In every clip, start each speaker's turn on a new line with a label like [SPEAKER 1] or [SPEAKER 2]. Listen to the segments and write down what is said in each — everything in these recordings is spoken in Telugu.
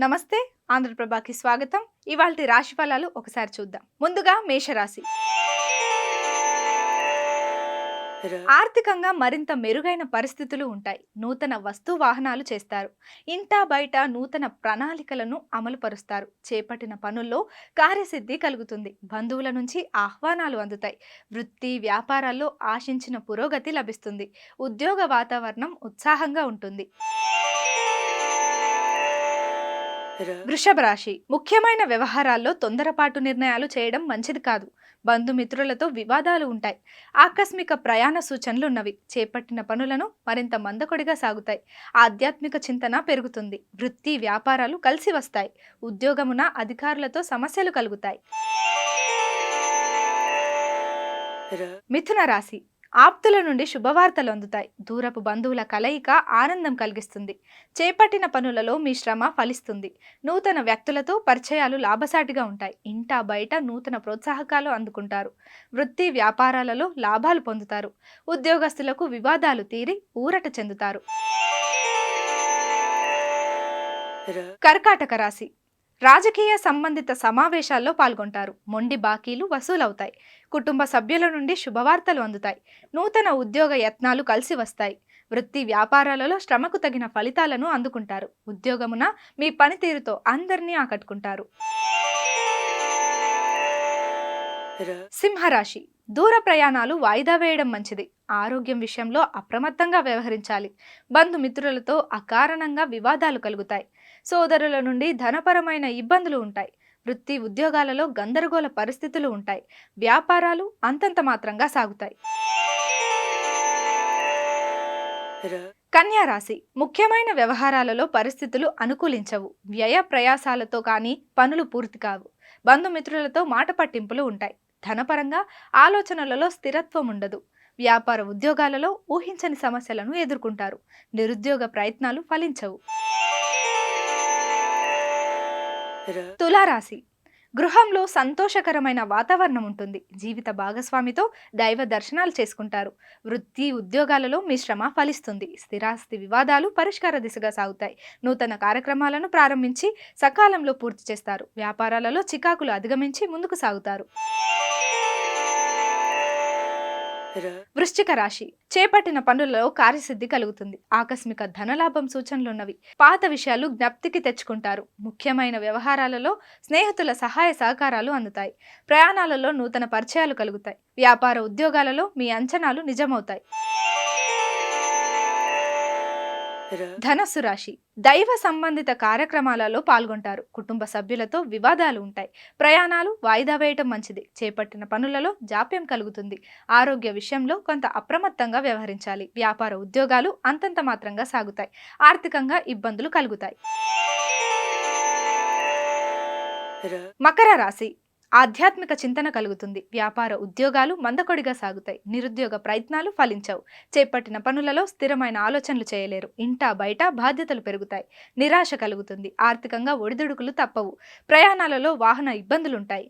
[SPEAKER 1] నమస్తే ఆంధ్రప్రభకి స్వాగతం. ఇవాళ రాశి ఫలాలు ఒకసారి చూద్దాం. ముందుగా మేషరాశి. ఆర్థికంగా మరింత మెరుగైన పరిస్థితులు ఉంటాయి. నూతన వస్తు వాహనాలు చేస్తారు. ఇంటా బయట నూతన ప్రణాళికలను అమలు పరుస్తారు చేపట్టిన పనుల్లో కార్యసిద్ధి కలుగుతుంది. బంధువుల నుంచి ఆహ్వానాలు అందుతాయి. వృత్తి వ్యాపారాల్లో ఆశించిన పురోగతి లభిస్తుంది. ఉద్యోగ వాతావరణం ఉత్సాహంగా ఉంటుంది. వృషభ రాశి. ముఖ్యమైన వ్యవహారాల్లో తొందరపాటు నిర్ణయాలు చేయడం మంచిది కాదు. బంధుమిత్రులతో వివాదాలు ఉంటాయి. ఆకస్మిక ప్రయాణ సూచనలు ఉన్నవి చేపట్టిన పనులను మరింత మందకొడిగా సాగుతాయి. ఆధ్యాత్మిక చింతన పెరుగుతుంది. వృత్తి వ్యాపారాలు కలిసి వస్తాయి. ఉద్యోగమున అధికారులతో సమస్యలు కలుగుతాయి. మిథున రాశి. ఆప్తుల నుండి శుభవార్తలు అందుతాయి దూరపు బంధువుల కలయిక ఆనందం కలిగిస్తుంది. చేపట్టిన పనులలో మీ శ్రమ ఫలిస్తుంది. నూతన వ్యక్తులతో పరిచయాలు లాభసాటిగా ఉంటాయి. ఇంటా బయట నూతన ప్రోత్సాహకాలు అందుకుంటారు. వృత్తి వ్యాపారాలలో లాభాలు పొందుతారు. ఉద్యోగస్తులకు వివాదాలు తీరి ఊరట చెందుతారు. కర్కాటక రాశి. రాజకీయ సంబంధిత సమావేశాల్లో పాల్గొంటారు. మొండి బాకీలు వసూలవుతాయి. కుటుంబ సభ్యుల నుండి శుభవార్తలు అందుతాయి. నూతన ఉద్యోగ యత్నాలు కలిసి వస్తాయి. వృత్తి వ్యాపారాలలో శ్రమకు తగిన ఫలితాలను అందుకుంటారు. ఉద్యోగమున మీ పనితీరుతో అందరినీ ఆకట్టుకుంటారు. సింహరాశి. దూర ప్రయాణాలు వాయిదా వేయడం మంచిది. ఆరోగ్యం విషయంలో అప్రమత్తంగా వ్యవహరించాలి. బంధుమిత్రులతో అకారణంగా వివాదాలు కలుగుతాయి. సోదరుల నుండి ధనపరమైన ఇబ్బందులు ఉంటాయి. వృత్తి ఉద్యోగాలలో గందరగోళ పరిస్థితులు ఉంటాయి. వ్యాపారాలు అంతంత మాత్రంగా సాగుతాయి. కన్యా రాశి. ముఖ్యమైన వ్యవహారాలలో పరిస్థితులు అనుకూలించవు. వ్యయ ప్రయాసాలతో కానీ పనులు పూర్తి కావు. బంధుమిత్రులతో మాట పట్టింపులు ఉంటాయి. ధనపరంగా ఆలోచనలలో స్థిరత్వం ఉండదు. వ్యాపార ఉద్యోగాలలో ఊహించని సమస్యలను ఎదుర్కొంటారు. నిరుద్యోగ ప్రయత్నాలు ఫలించవు. తులారాశి. గృహంలో సంతోషకరమైన వాతావరణం ఉంటుంది. జీవిత భాగస్వామితో దైవ దర్శనాలు చేసుకుంటారు. వృత్తి ఉద్యోగాలలో మిశ్రమ ఫలిస్తుంది. స్థిరాస్తి వివాదాలు పరిష్కార దిశగా సాగుతాయి. నూతన కార్యక్రమాలను ప్రారంభించి సకాలంలో పూర్తి చేస్తారు. వ్యాపారాలలో చికాకులు అధిగమించి ముందుకు సాగుతారు. వృశ్చిక రాశి. చేపట్టిన పనులలో కార్యసిద్ధి కలుగుతుంది. ఆకస్మిక ధనలాభం సూచనలున్నవి. పాత విషయాలు జ్ఞప్తికి తెచ్చుకుంటారు. ముఖ్యమైన వ్యవహారాలలో స్నేహితుల సహాయ సహకారాలు అందుతాయి. ప్రయాణాలలో నూతన పరిచయాలు కలుగుతాయి. వ్యాపార ఉద్యోగాలలో మీ అంచనాలు నిజమవుతాయి. ధనస్సు రాశి. దైవ సంబంధిత కార్యక్రమాలలో పాల్గొంటారు. కుటుంబ సభ్యులతో వివాదాలు ఉంటాయి. ప్రయాణాలు వాయిదా వేయటం మంచిది. చేపట్టిన పనులలో జాప్యం కలుగుతుంది. ఆరోగ్య విషయంలో కొంత అప్రమత్తంగా వ్యవహరించాలి. వ్యాపార ఉద్యోగాలు అంతంత మాత్రంగా సాగుతాయి. ఆర్థికంగా ఇబ్బందులు కలుగుతాయి. మకర రాశి. ఆధ్యాత్మిక చింతన కలుగుతుంది. వ్యాపార ఉద్యోగాలు మందకొడిగా సాగుతాయి. నిరుద్యోగ ప్రయత్నాలు ఫలించవు. చేపట్టిన పనులలో స్థిరమైన ఆలోచనలు చేయలేరు. ఇంటా బయట బాధ్యతలు పెరుగుతాయి. నిరాశ కలుగుతుంది. ఆర్థికంగా ఒడిదుడుకులు తప్పవు. ప్రయాణాలలో వాహన ఇబ్బందులుంటాయి.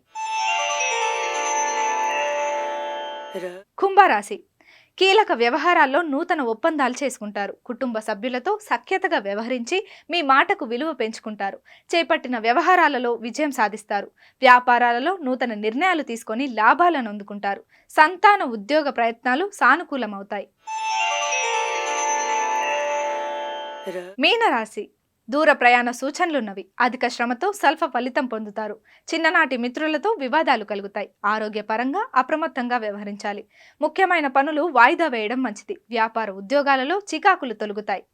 [SPEAKER 1] కుంభరాశి కీలక వ్యవహారాల్లో నూతన ఒప్పందాలు చేసుకుంటారు. కుటుంబ సభ్యులతో సఖ్యతగా వ్యవహరించి మీ మాటకు విలువ పెంచుకుంటారు. చేపట్టిన వ్యవహారాలలో విజయం సాధిస్తారు. వ్యాపారాలలో నూతన నిర్ణయాలు తీసుకొని లాభాలను అందుకుంటారు. సంతాన ఉద్యోగ ప్రయత్నాలు సానుకూలమవుతాయి. మీనరాశి దూర ప్రయాణ సూచనలున్నవి. అధిక శ్రమతో స్వల్ప ఫలితం పొందుతారు. చిన్ననాటి మిత్రులతో వివాదాలు కలుగుతాయి. ఆరోగ్యపరంగా అప్రమత్తంగా వ్యవహరించాలి. ముఖ్యమైన పనులు వాయిదా వేయడం మంచిది. వ్యాపార ఉద్యోగాలలో చికాకులు తొలుగుతాయి.